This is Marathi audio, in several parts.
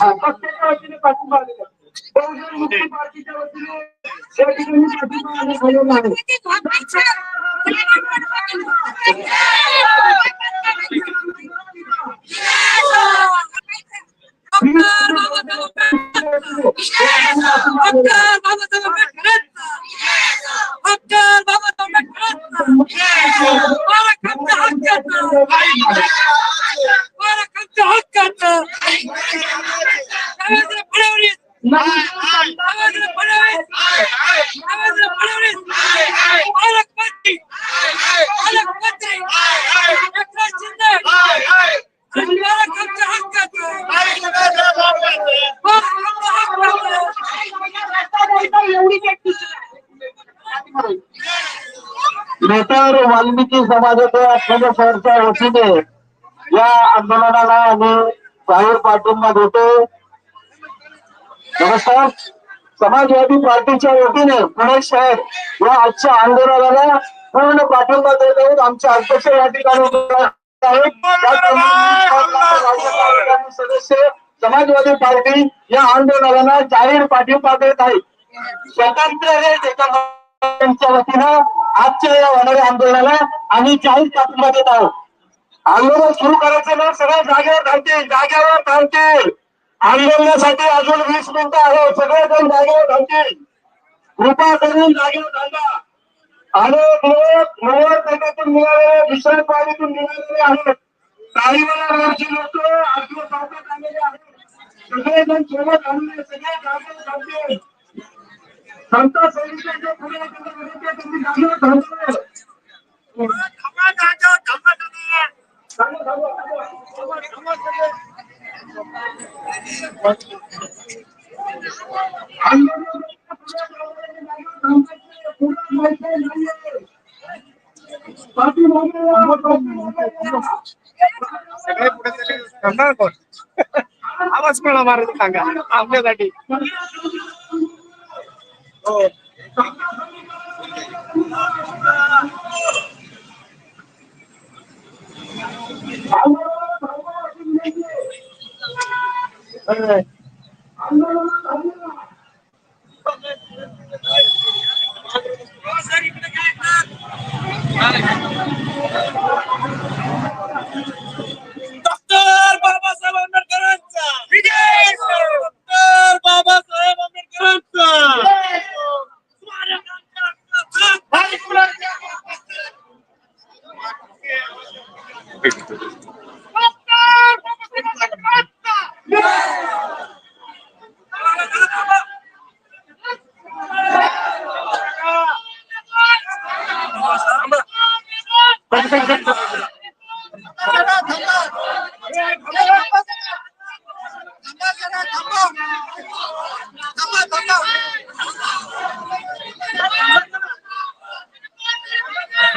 हा, पक्षाच्या वतीने पाठिंबा आलेला आहे. बहुजन मुक्ती पार्टीच्या वतीने या ठिकाणी पाठिंबा आलेला आहे. वाल्मिकी समाजाच्या सदस्यांच्या वतीने या आंदोलनाला आम्ही जाहीर पाठिंबा देतो. नमस्कार. समाजवादी पार्टीच्या वतीने पुणे शहर या आजच्या आंदोलनाला पूर्ण पाठिंबा देत आहोत. आमचे अध्यक्ष या ठिकाणी आहेत. सदस्य समाजवादी पार्टी या आंदोलनाला जाहीर पाठिंबा देत आहेत. स्वतंत्र हे त्यांच्या वतीनं आजच्या या होणाऱ्या आंदोलनाला आम्ही जाहीर पाठिंबा देत आहोत. आंदोलन सुरू करायचं ना सगळ्या जागेवर थांबतील जागेवर थांबतील आंदोलनासाठी अजून वीस मिनिटं आहे सगळे जण जागेवर थांबतील कृपा करून जागेवर थांबा अनेक लोक नव्वद टक्क्यातून मिळालेले दुसऱ्या पाणीतून मिळालेले आहेत. काही वेळा रोडची लोक आजूबाजू चौकात आलेले आहेत. सगळेजण सोबत आलेले सगळे जागेवर थांबतील सैनिकांच्या पुढे करणार कोण? आवाज कोणा मारत सांगा आपल्यासाठी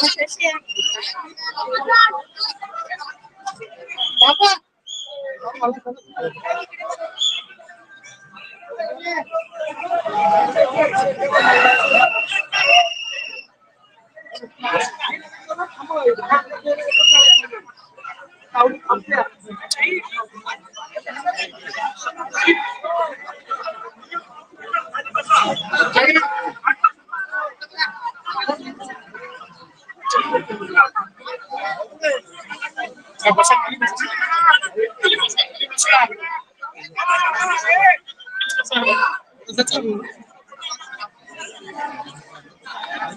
Muchas gracias.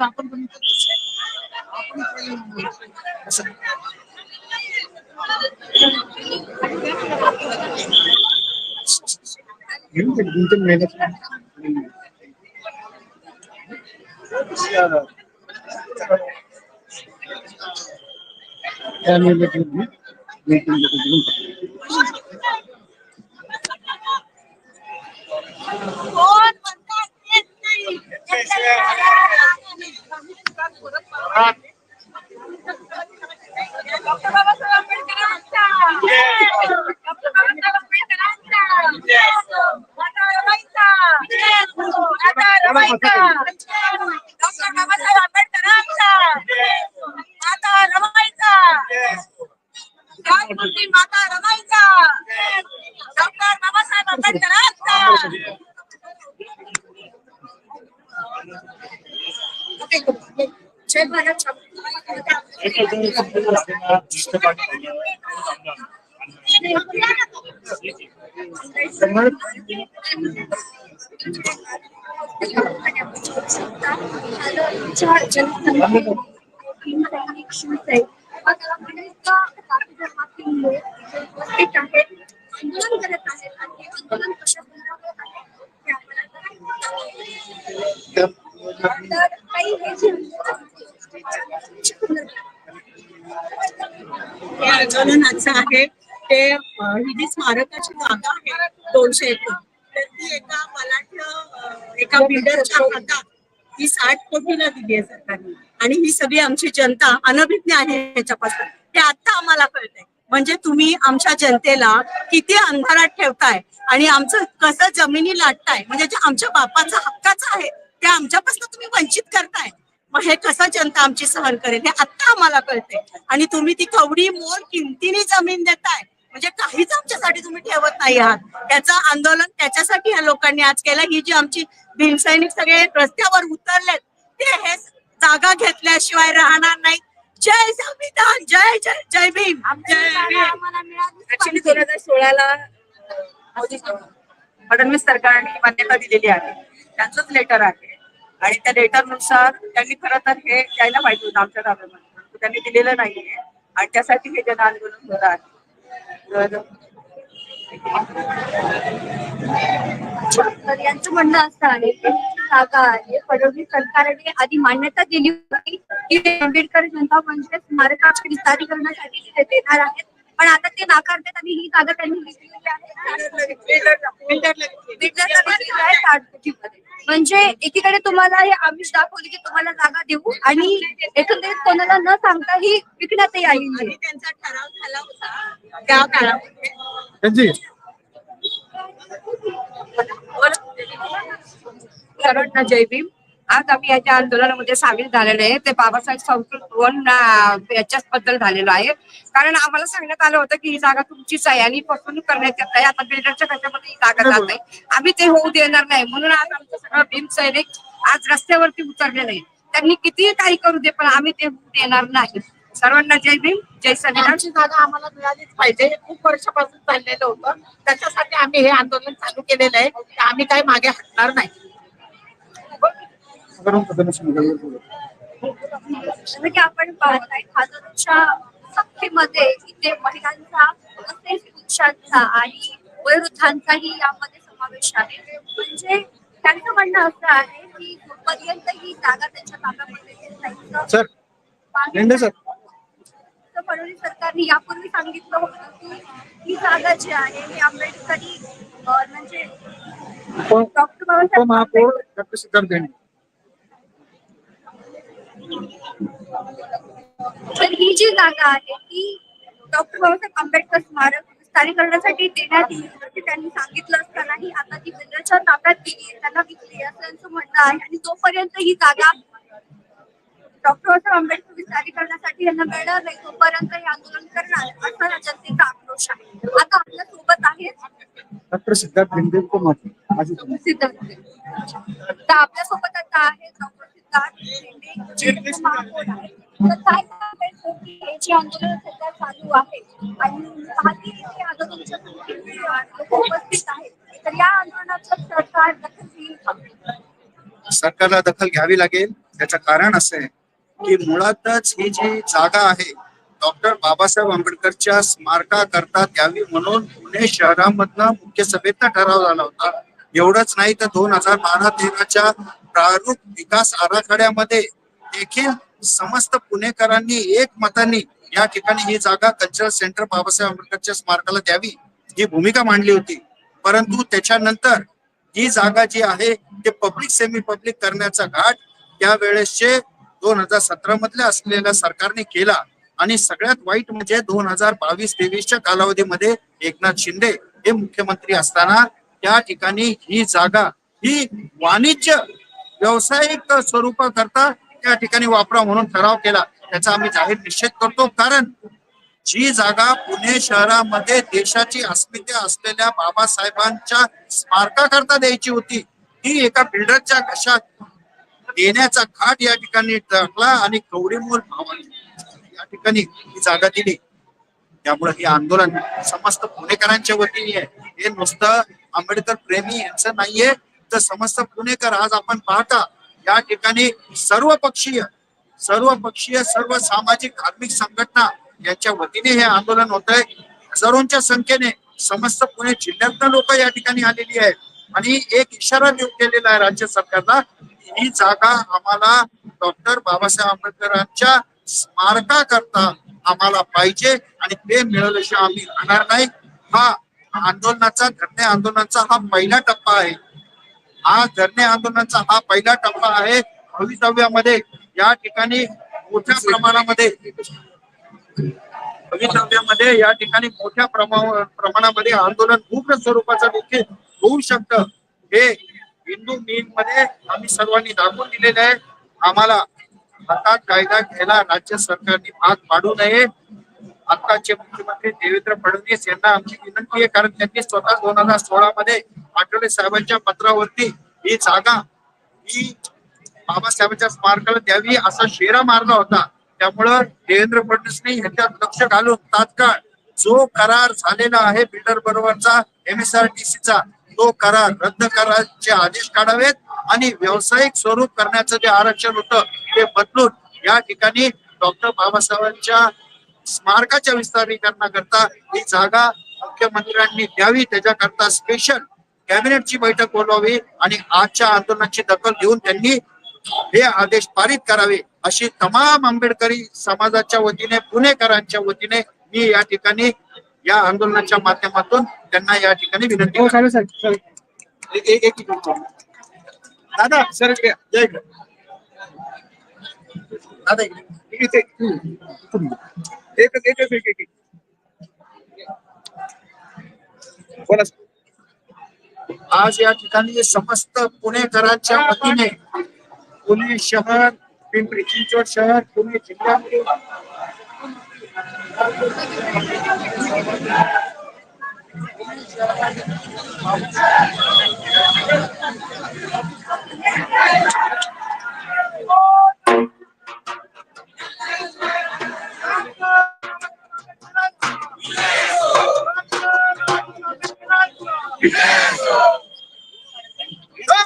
आपण पण असं. घेऊन ते दोन तीन महिन्यात त्या निर्णयात मी meeting ला ते घेऊन टाकलं. कोण म्हणतात तेच नाही. डॉक्टर बाबासाहेब आंबेडकरांचा. डॉक्टर बाबासाहेब आंबेडकरांचा. माता रमाईचा. माता रमाईचा. डॉक्टर बाबासाहेब आंबेडकरांचा. माता रमाईचा. न्यायमूर्ती माता रमाईचा. डॉक्टर बाबासाहेब आंबेडकरांचा. जय भारत आंदोलन हे आहे ते ही जी स्मारकाची जागा आहे दोनशे एकर तर ती एका मलाठ्य एका बिल्डरच्या हातात ही साठ कोटीला दिली आहे सरकारने. आणि ही सगळी आमची जनता अनभिज्ञ आहे ह्याच्यापासून. ते आता आम्हाला कळतंय. म्हणजे तुम्ही आमच्या जनतेला किती अंधारात ठेवताय आणि आमचं कसं जमिनी लाटताय. म्हणजे जे आमच्या बापाचा हक्काचं आहे ते आमच्यापासून तुम्ही वंचित करताय. मग हे कसं जनता आमची सहन करेल हे आता आम्हाला कळते आणि तुम्ही ती कवडी मोल किमतीने जमीन देताय. म्हणजे काहीच आमच्यासाठी तुम्ही ठेवत नाही आहात. त्याचं आंदोलन त्याच्यासाठी या लोकांनी आज केलं. ही जी आमची भीमसैनिक सगळे रस्त्यावर उतरलेत ते हे जागा घेतल्याशिवाय राहणार नाही जय संविधान जय जय जय भीम. जय भीम. ऍक्च्युली दोन हजार सोळाला मोदी फडणवीस सरकारने मान्यता दिलेली आहे. त्यांचंच लेटर आहे. आणि त्या लेटरनुसार त्यांनी खरं तर हे द्यायला पाहिजे होतं आमच्या ताब्यामध्ये त्यांनी दिलेलं नाहीये. आणि त्यासाठी हे जन आंदोलन होत आहे तर यांचं म्हणणं असं आहे जागा आहे. फडणवीस सरकारने आधी मान्यता दिली होती की आंबेडकर जनता मंच स्मारकाच्या विस्तारीकरणासाठी ते देणार आहेत. पण आता ते नाकारतात आणि ही जागा त्यांनी आहे. म्हणजे एकीकडे तुम्हाला हे आमिष दाखवली की तुम्हाला जागा देऊ आणि एकंदरीत कोणाला न सांगता ही आहे. आणि त्यांचा ठराव झाला होता त्या काळामध्ये. जय भीम. आज आम्ही याच्या आंदोलनामध्ये सामील झालेले आहे. ते बाबासाहेब संस्कृत वन याच्याच बद्दल झालेलो आहे. कारण आम्हाला सांगण्यात आलं होतं की ही जागा तुमचीच आहे आणि फसवणूक करण्यात येत आहे. आता बिल्डरच्या कशामध्ये ही जागा जात आहे. आम्ही ते होऊ देणार नाही. म्हणून आज आमचं सगळं भीम सैनिक आज रस्त्यावरती उतरलेलं आहे. त्यांनी कितीही काही करू दे पण आम्ही ते होऊ देणार नाही. सर्वांना जय भीम जय संविधान. जागा आम्हाला मिळालीच पाहिजे. हे खूप वर्षापासून चाललेलं होतं. त्याच्यासाठी आम्ही हे आंदोलन चालू केलेलं आहे. की आम्ही काही मागे हटणार नाही. बोलू. जसं की आपण पाहताय संख्येमध्ये इथे महिलांचा तसेच पुरुषांचा आणि वयोवृद्धांचाही यामध्ये समावेश आहे म्हणजे त्यांचं म्हणणं असं आहे की जोपर्यंत ही जागा त्यांच्या ताब्यामध्ये नाही, सर फडणवीस सरकारने यापूर्वी सांगितलं होतं की ही जागा जी आहे ही आंबेडकरी म्हणजे डॉक्टर बाबासाहेब डॉक्टर सिद्धार्थ तर ही जी जागा आहे ती डॉक्टर बाबासाहेब आंबेडकर स्मारक विस्तारीकरणासाठी देण्यात येईल त्यांनी सांगितलं असतानाही आता ती बिल्डरच्या ताब्यात गेली आहे त्यांना विकली आहे असं त्यांचं म्हणणं आहे. आणि जोपर्यंत ही जागा डॉक्टर बाबासाहेब आंबेडकर विस्तारीकरणासाठी यांना मिळणार नाही तोपर्यंत हे आंदोलन करणार असा जनतेचा आक्रोश आहे. आता आपल्यासोबत आहेत डॉक्टर सिद्धार्थ सिद्धार्थ आपल्यासोबत आता आहे डॉक्टर आंदोलन सध्या चालू आहे आणि पाहते आता तुमच्या उपस्थित आहेत तर या सरकार दखल घेईल सरकारला दखल घ्यावी लागेल. त्याचं कारण असं आहे की मुळातच ही जी जागा आहे डॉक्टर बाबासाहेब आंबेडकरच्या स्मारका करता द्यावी म्हणून पुणे शहरामधनं मुख्य सभेतनं ठराव झाला होता. एवढंच नाही तर दोन हजार बारा तेराच्या प्रारूप विकास आराखड्यामध्ये देखील समस्त पुणेकरांनी एक मतांनी या ठिकाणी ही जागा कल्चरल सेंटर बाबासाहेब आंबेडकरच्या स्मारकाला द्यावी ही भूमिका मांडली होती. परंतु त्याच्यानंतर ही जागा जी आहे ते पब्लिक सेमी पब्लिक करण्याचा घाट त्यावेळेसचे दोन हजार सतरा मधल्या असलेल्या सरकारने केला आणि सगळ्यात वाईट म्हणजे दोन हजार बावीस तेवीसच्या कालावधीमध्ये एकनाथ शिंदे हे मुख्यमंत्री असताना त्या ठिकाणी ही जागा ही वाणिज्य व्यावसायिक स्वरूपाकरता त्या ठिकाणी वापरा म्हणून ठराव केला. त्याचा आम्ही जाहीर निषेध करतो. कारण जी जागा पुणे शहरामध्ये देशाची अस्मिता असलेल्या बाबासाहेबांच्या स्मारकाकरता द्यायची होती ती एका बिल्डरच्या घशात देण्याचा घाट या ठिकाणी टाकला आणि कवडीमोल भावाने या ठिकाणी ही जागा दिली. त्यामुळे हे आंदोलन समस्त पुणेकरांच्या वतीने आहे. हे नुसतं आंबेडकर प्रेमी यांचं नाहीये. तर समस्त पुणेकर आज आपण पाहता या ठिकाणी सर्व पक्षीय सर्व पक्षीय सर्व सामाजिक धार्मिक संघटना यांच्या वतीने हे आंदोलन होत आहे हजारोंच्या संख्येने समस्त पुणे जिल्ह्यातनं लोक या ठिकाणी आलेली आहेत. आणि एक इशारा देऊ केलेला आहे राज्य सरकारला ही जागा आम्हाला डॉक्टर बाबासाहेब आंबेडकरांच्या स्मारकाकरता आम्हाला पाहिजे आणि ते मिळवल्याशिवाय आम्ही राहणार नाही. हा आंदोलनाचा धरणे आंदोलनाचा हा पहिला टप्पा आहे. हा धरणे आंदोलनाचा हा पहिला टप्पा आहे. भवितव्यामध्ये या ठिकाणी मोठ्या प्रमाणामध्ये भवितव्यामध्ये या ठिकाणी मोठ्या प्रमाणामध्ये आंदोलन उग्र स्वरूपाचं देखील होऊ शकतं. हे हिंदू मीन मध्ये आम्ही सर्वांनी दाखवून दिलेलं आहे. आम्हाला हातात कायदा घ्यायला राज्य सरकारने भाग पाडू नये. आताचे मुख्यमंत्री देवेंद्र फडणवीस यांना आमची विनंती आहे कारण त्यांनी स्वतः दोन हजार सोळा मध्ये आठवले साहेबांच्या पत्रावरती ही जागा ही बाबासाहेबांच्या स्मारकाला द्यावी असा शेरा मारला होता. त्यामुळं देवेंद्र फडणवीसने ह्याच्यात लक्ष घालून तात्काळ जो करार झालेला आहे बिल्डर बरोबरचा एमएसआरटीसीचा तो करार रद्द करायचे आदेश काढावेत आणि व्यावसायिक स्वरूप करण्याचं जे आरक्षण होतं ते बदलून या ठिकाणी डॉक्टर बाबासाहेबांच्या स्मारकाच्या विस्तारीकरणाकरता ही जागा मुख्यमंत्र्यांनी द्यावी. त्याच्याकरता स्पेशल कॅबिनेटची बैठक बोलवावी आणि आजच्या आंदोलनाची दखल घेऊन त्यांनी हे आदेश पारित करावे अशी तमाम आंबेडकरी समाजाच्या वतीने पुणेकरांच्या वतीने मी या ठिकाणी या आंदोलनाच्या माध्यमातून त्यांना या ठिकाणी विनंती. दादा सर. दादा एकच एक एक एक. बोला आज या ठिकाणी समस्त पुणेकरांच्या वतीने पुणे शहर, पिंपरी चिंचवड शहर, पुणे जिल्ह्यामध्ये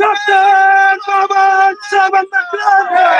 डॉक्टर बाबासाहेब आंबेडकर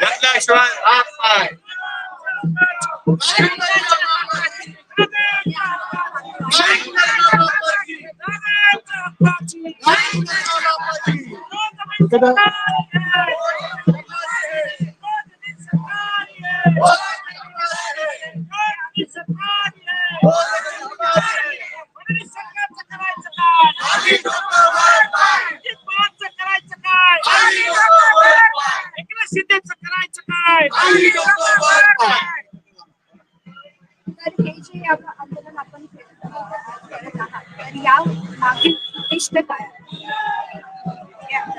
घातल्याशिवाय हात पाय तर हे जे आंदोलन आपण करत आहात. तर या मागील उद्दिष्ट काय?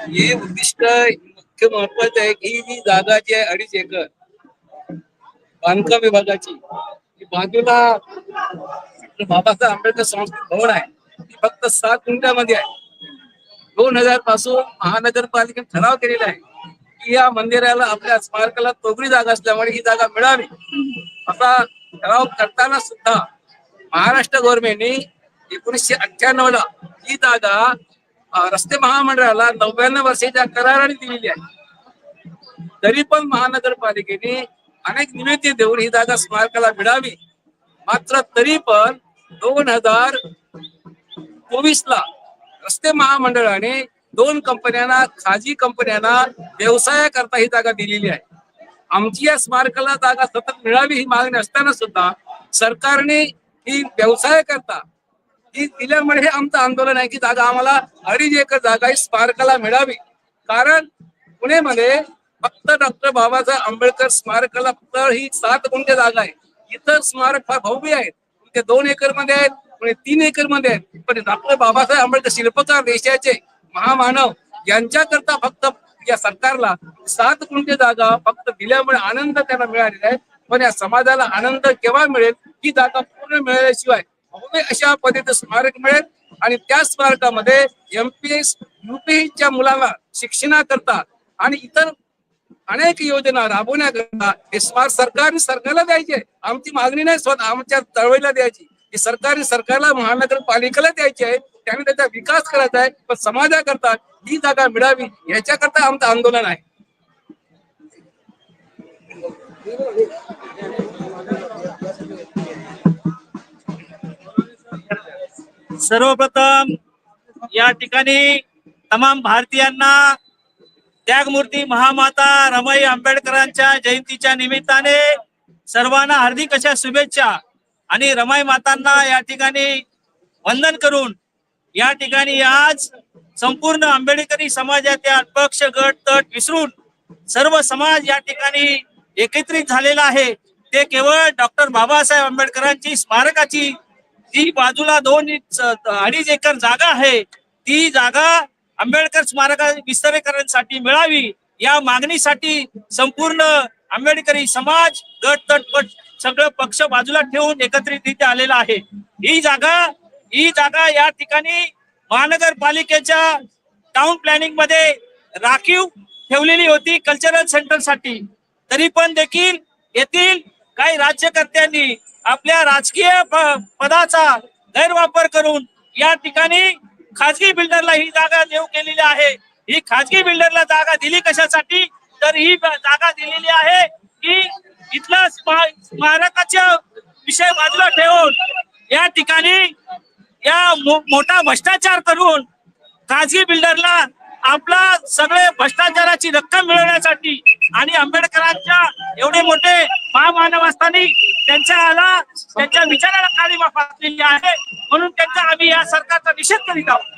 हे उद्दिष्ट मुख्य महत्वाचं आहे की ही जागा जी आहे अडीच एकर बांधकाम विभागाची बाजूला बाबासाहेब आंबेडकर संस्कृत भवन आहे. ती फक्त सात गुंठ्यामध्ये आहे. दोन हजारपासून महानगरपालिकेने ठराव केलेला आहे की या मंदिराला आपल्या स्मारकाला तोगडी जागा असल्यामुळे ही जागा मिळावी. असा ठराव करताना सुद्धा महाराष्ट्र गव्हर्नमेंटने एकोणीसशे अठ्ठ्याण्णव ला ही जागा रस्ते महामंडळाला नव्याण्णव वर्षाच्या कराराने दिलेली आहे. तरी पण महानगरपालिकेने अनेक निवेदने देऊन ही जागा स्मारकाला मिळावी. मात्र तरी पण दोन हजार चोवीस ला रस्ते महामंडळाने दोन कंपन्यांना खाजगी कंपन्यांना व्यवसायाकरता ही जागा दिलेली आहे. आमची या स्मारकाला जागा सतत मिळावी ही मागणी असताना सुद्धा सरकारने ही व्यवसाय करता ही दिल्यामुळे हे आमचं आंदोलन आहे की जागा आम्हाला अडीच एकर जागा ही स्मारकाला मिळावी. कारण पुणेमध्ये फक्त डॉक्टर बाबासाहेब आंबेडकर स्मारकाला फक्त ही सात गुंठे जागा आहे इतर स्मारक फार भव्य आहेत. ते दोन एकरमध्ये आहेत पुणे तीन एकरमध्ये आहेत. पण डॉक्टर बाबासाहेब आंबेडकर शिल्पकार देशाचे महामानव यांच्याकरता फक्त या सरकारला सात गुंठे जागा फक्त दिल्यामुळे आनंद त्यांना मिळालेला आहे. पण या समाजाला आनंद केव्हा मिळेल? ही जागा पूर्ण मिळाल्याशिवाय अशा पद्धतीचं स्मारक मिळेल. आणि त्या स्मारकामध्ये एमपीएस युपीच्या मुलाला शिक्षणाकरता आणि इतर अनेक योजना राबवण्याकरता हे स्मारक सरकारने सरकारला द्यायचे. आमची मागणी नाही स्वतः आमच्या चळवळीला द्यायची. ही सरकारने सरकारला महानगरपालिकेला द्यायची आहे. त्याने त्याचा विकास करायचा आहे पण समाजाकरता ही जागा मिळावी याच्याकरता आमचं आंदोलन आहे. सर्वप्रथम या ठिकाणी तमाम भारतीयांना त्यागमूर्ती महामाता रमाई आंबेडकरांच्या जयंतीच्या निमित्ताने सर्वांना हार्दिक अशा शुभेच्छा आणि रमाई मातांना या ठिकाणी वंदन करून या ठिकाणी आज संपूर्ण आंबेडकरी समाजाच्या पक्ष गट तट विसरून सर्व समाज या ठिकाणी एकत्रित झालेला आहे. ते केवळ डॉक्टर बाबासाहेब आंबेडकरांची स्मारकाची जी बाजूला दोन अडीच एकर जागा आहे ती जागा आंबेडकर स्मारका विस्तारीकरणासाठी मिळावी या मागणीसाठी संपूर्ण आंबेडकरी समाज गट तटपट सगळं पक्ष बाजूला ठेवून एकत्रितरित्या आलेला आहे. ही जागा ही जागा या ठिकाणी महानगरपालिकेच्या टाउन प्लॅनिंगमध्ये राखीव ठेवलेली होती कल्चरल सेंटरसाठी. तरी पण देखील येथील काही राज्यकर्त्यांनी आपल्या राजकीय प- पदाचा गैरवापर करून या ठिकाणी खाजगी बिल्डरला ही जागा देऊ केलेली आहे. ही खाजगी बिल्डरला जागा दिली कशासाठी? तर ही जागा दिलेली आहे की इथला स्मा- स्मारकाच्या विषय बाजूला ठेवून या ठिकाणी या मो- मोठा भ्रष्टाचार करून खाजगी बिल्डरला आपला सगळे भ्रष्टाचाराची रक्कम मिळवण्यासाठी आणि आंबेडकरांच्या एवढे मोठे महामानव असताना त्यांच्या आला त्यांच्या विचाराला काळीमा फासलेली आहे. म्हणून त्यांचा आम्ही या सरकारचा निषेध करीत आहोत.